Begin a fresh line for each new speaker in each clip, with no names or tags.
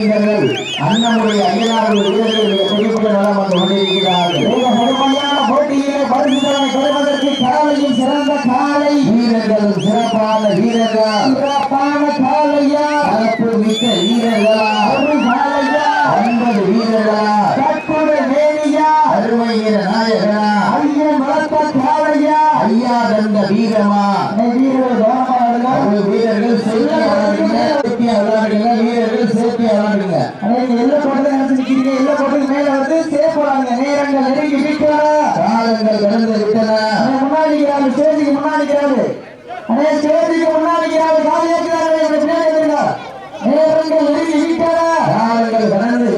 அண்ணனுடைய ஐயனாருடைய வீரர்கள் மிக குறிப்பிட்ட நலம் வந்து கொண்டிருக்கிறார்கள்
இந்த கடுமையான போட்டியிலே பரிசுகளை பெறுவதற்கு காலையும் சிறந்த காலை.
வீரர்கள்
போட்டு மேல வந்து சேஃபாங்க நேரங்கள் நெருங்கி விட்டன
காலங்கள் கடந்து விட்டன.
முன்னாடி ஸ்டேஜுக்கு முன்னாடி ஸ்டேஜுக்கு காலி நேரங்கள் நெருங்கி விட்டன
காலங்கள்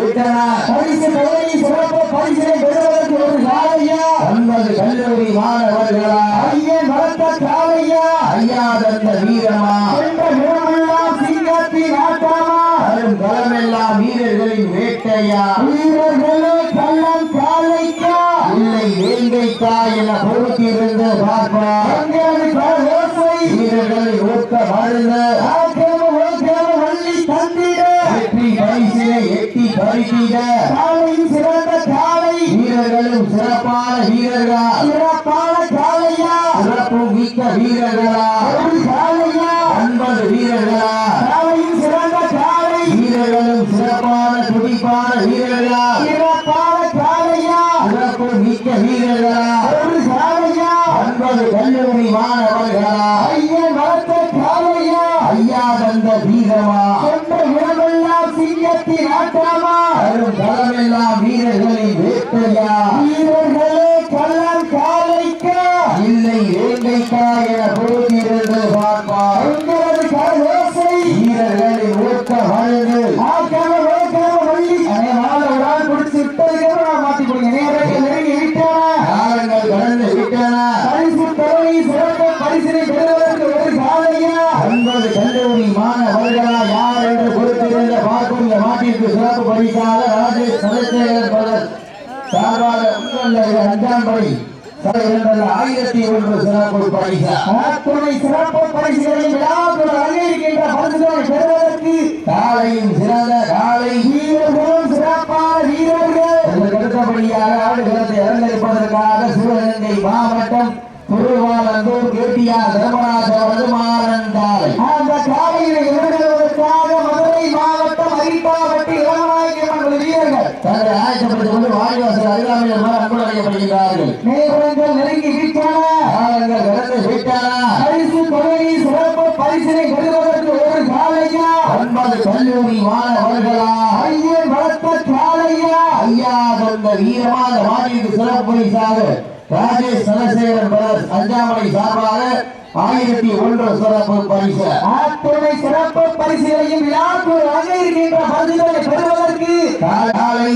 விட்டன.
பரிசு தலைவி சிறப்பு பரிசினை
இல்லை என பொறுத்திருந்து பார்ப்பார்
அங்கேயாவது கால் ஓசை
வெற்றி எட்டி
சிறந்த காலை.
வீரர்களும் சிறப்பான வீரர்களா?
சிறப்பான காலையா?
சிறப்பு மிக்க வீரர்களா? ஒன்பது கல்லூரி மாணவர்களா?
ஐயன் வளர்த்த காலையா?
ஐயா தந்த வீரமா?
சென்ற இடமெல்லாம் சிங்கத்தின் ஆட்டாமா
வரும் களமெல்லாம் வீரர்களின் வேட்டையா?
வீரர்களே கள்ளம் காலைக்கா?
இல்லை வேங்கைக்கா என பொறுத்திருந்து ஆயிரத்தி ஒன்று சிறப்பு பரிசா.
அத்துணை சிறப்பு பரிசுகளை விழாக்குள் அங்கீகரிக்கின்ற பரிசுகளை பெறுவதற்கு
காலையும் சிறந்த காலை.
வீரர்களும் சிறப்பான வீரர்கள்.
அடுத்தபடியாக ஆடுகளத்தை அலங்கரிப்பதற்காக சிவகங்கை மாவட்டம் திருவாலந்தூர் கேட்டியார் தர்மராஜ வடுமாறன் கல்லூரி மாணவர்களா?
ஐயன் வளர்த்த காலையா
ஐயா தந்த வீரமான வாடிக்கு சிறப்பு பரிசாக ராஜேஷ் சனசேகரன் பிரதர்ஸ் அஞ்சாமலை சார்பாக ஆயிரத்தி ஒன்று சிறப்பு பரிசு.
சிறப்பு பரிசுகளையும் விழாக்குள் அங்கீகரிக்கின்ற பரிசுகளை பெறுவதற்கு
காலை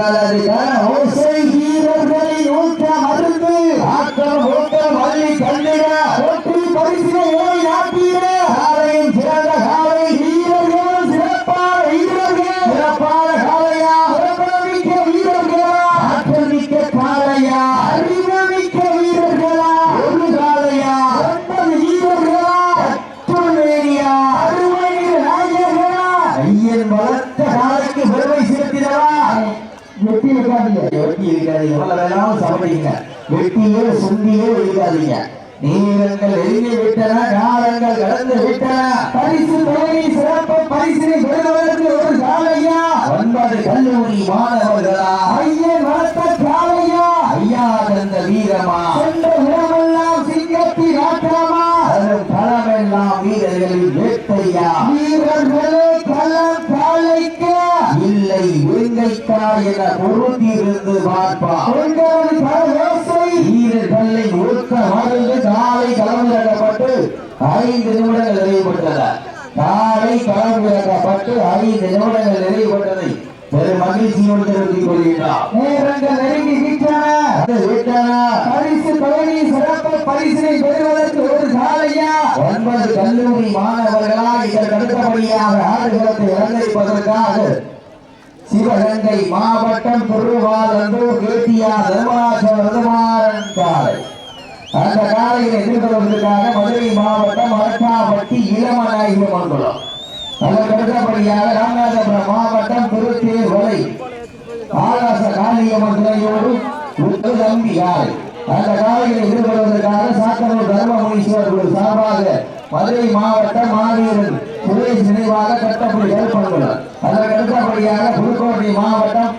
உங்களது ஓசை
வீரர்களின் ஊக்க மருந்து
ஆக்கம் ஊக்கம் அள்ளி கண்டிட
வெற்றி பரிசினை ஓய் நாட்டீர
காலையும் சிறந்த காலை
வீரர்களும் சிறப்பான வீரர்கள்.
சிறப்பான காலையா?
சிறப்புமிக்க வீரர்களா?
ஆற்றல் மிக்க காலையா
வீரர்களா?
ஒரு காலையா?
ஒன்பது வீரர்களா? நாயகர்களா?
ஐயன் வளர்த்த காலைக்கு பெருமை சேர்த்திடவா
வெட்டி இருக்காதீங்க
வெட்டி இருக்காதீங்க எவ்வளவு வேணாலும் சமைங்க வெட்டியே சுண்டியே இருக்காதீங்க நீரங்கள் எழுதி விட்டன காலங்கள் கடந்து விட்டன.
பரிசு தொகை சிறப்பு பரிசினை பெறுவதற்கு
இல்லை வேங்கைக்கா என பொருத்தியிருந்து பார்ப்பா
உங்களது கரவேசை
வீரர்களை ஒழுக்க மருந்து காலை களமிறக்கப்பட்டு ஐந்து நிமிடங்கள் நிறைவுபட்டது காலை களமிறக்கப்பட்டு ஐந்து நிமிடங்கள் நிறைவுபட்டதை பெரும் மகிழ்ச்சியோடு தெரிவித்துக் கொள்கின்றார்.
நேரங்கள் நெருங்கி விட்டன
அது விட்டனா.
பரிசு பழனி சிறப்பு பரிசினை பெறுவதற்கு ஒரு சாலையா?
ஒன்பது கல்லூரி மாணவர்களால் இதற்கு அடுத்தபடியாக ஆடுகளத்தை அலங்கரிப்பதற்காக சிவகங்கை மாவட்டம் திருவாரூர் கேட்டியா தர்மராஜ காலை அந்த காலையில் எதிர்கொள்வதற்காக மதுரை மாவட்டம் அரட்டாப்பட்டி இளமநாயகி மண்டலம் அதற்கு அடுத்தபடியாக ராமநாதபுரம் மாவட்டம் திருத்தேர் வலை. ஆகாச காளியம்மன் துணையோடு உத்து தம்பி காலை அந்த காலையில் எதிர்கொள்வதற்காக சாத்தனூர் தர்மமுனீஸ்வரர் குழு சார்பாக மதுரை மாவட்டம் மாவீரன் சுரேஷ் நினைவாக கட்டப்படி ஏற்படுகிறார் அதற்கு அடுத்தபடியாக புதுக்கோட்டை மாவட்டம்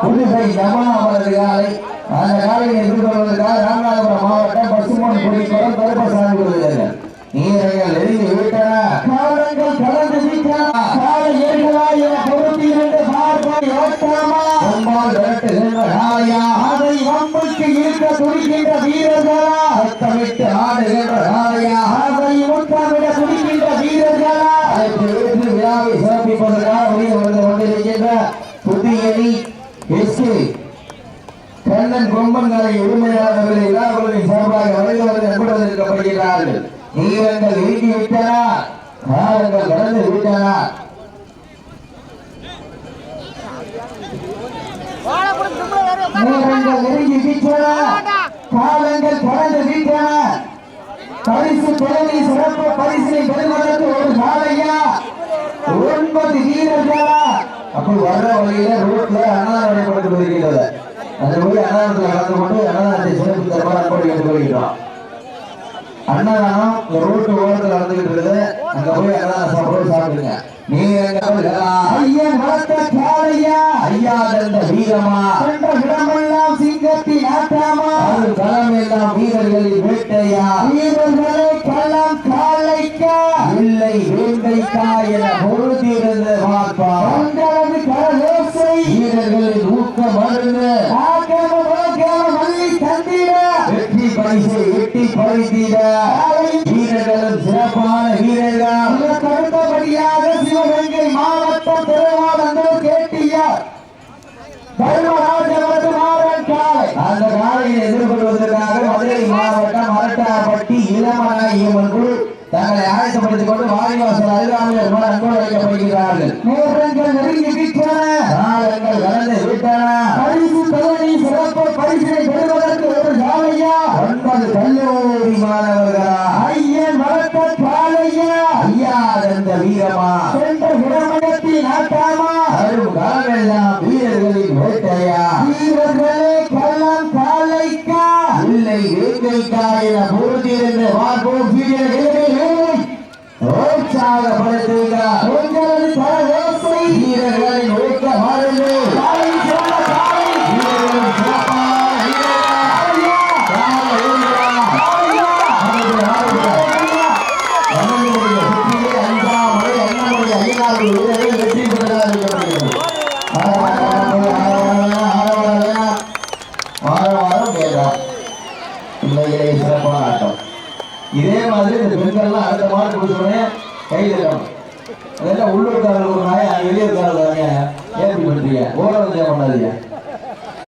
புதுசை தமா அவரது காலை அந்த காலையை எதிர்கொள்வதற்காக ராமநாதபுரம் மாவட்டம் பசுமன் குடிக்குளம் தடுப்பசு விருதுகள் நீரைகள் நெருங்கி விட்டன
காலங்கள் கடந்து விட்டன கால ஏர்களா என பொறுத்து இருந்த பார்ப்பாய் ஓட்டாமா
கொம்பால் விரட்டுகின்ற காளையா
அதை வம்புக்கு இருக்க துடிக்கின்ற வீரர்களா
சத்தமிட்டு ஆடுகின்ற காளையா
அதை முத்தமிட துடிக்கின்ற வீரர்களா
அதற்கு ஏற்று விழாவை சிறப்பிப்பதற்காக வெளியே வந்து கொண்டிருக்கின்ற புதியணி எஸ்கே கண்ணன் கொம்பன்களை உரிமையாளர்களை விழாக்களின் சார்பாக வருகிறவர்கள் என்பதற்கப்படுகிறார்கள் நீரங்கள் இறுக்கி விட்டன காலங்கள் கடந்து விட்டன
நேரங்கள் நெருங்கி விட்டன காலங்கள் கடந்து விட்டன பரிசு பழனி சிறப்பு பரிசினை பெறுவதற்கு ஒரு சாலையா ஒன்பது வீரர்களா?
அப்படி வர்ற வழியில ரோட்ல அன்னதானம் நடைபெற்று வருகிறது அந்த கலந்து கொண்டு அன்னதானத்தை சிறப்பு தருமாறு அன்போடு கேட்டுக்கொள்கிறோம் அன்னதானம் ரோட்டு ஓரத்தில் நடந்துகிட்டு இருக்குது. அங்க போய் சாப்பிடுங்க நீங்க
வளர்த்த
ஐயா தந்த வீரமா?
இடமெல்லாம் சிங்கத்தின் ஆட்டாமா
அது களம் எல்லாம் வீரர்களின் வேட்டையா?
வீரர்களை களம் காலைக்கா?
இல்லை என பார்ப்பா
தர்மராஜவரது மாறன் காலை.
அந்த காலையை எதிர்கொள்வதற்காக மதுரை மாவட்டம் அரட்டாப்பட்டி இளமநாயகம்மன் குழு தங்களை ஆயத்தப்படுத்திக் கொண்டு வாரிவாசல் அருகாமையில் ரொம்ப அன்போடு வைக்கப்படுகிறார்கள்
நேரங்கள் நெருங்கி விட்டன
காலங்கள் கலந்து விட்டன.
பரிசு பழனி சிறப்பு பரிசினை பெறுவதற்கு ஒரு சாலையா
ஒன்பது கல்லூரி மாணவர்களா?
ஐயன் வளர்த்த காலையா
ஐயா தந்த வீரமா? மாதிரி இந்த அடுத்த மார்க் கொடுத்தோடனே கையில் இருக்கணும் அதெல்லாம் உள்ளூர்காரர்கள் ஒரு நாய் வெளியூர்காரர்கள் ஏன் இப்படி பண்ணுறீங்க ஓட வந்து பண்ணாதீங்க?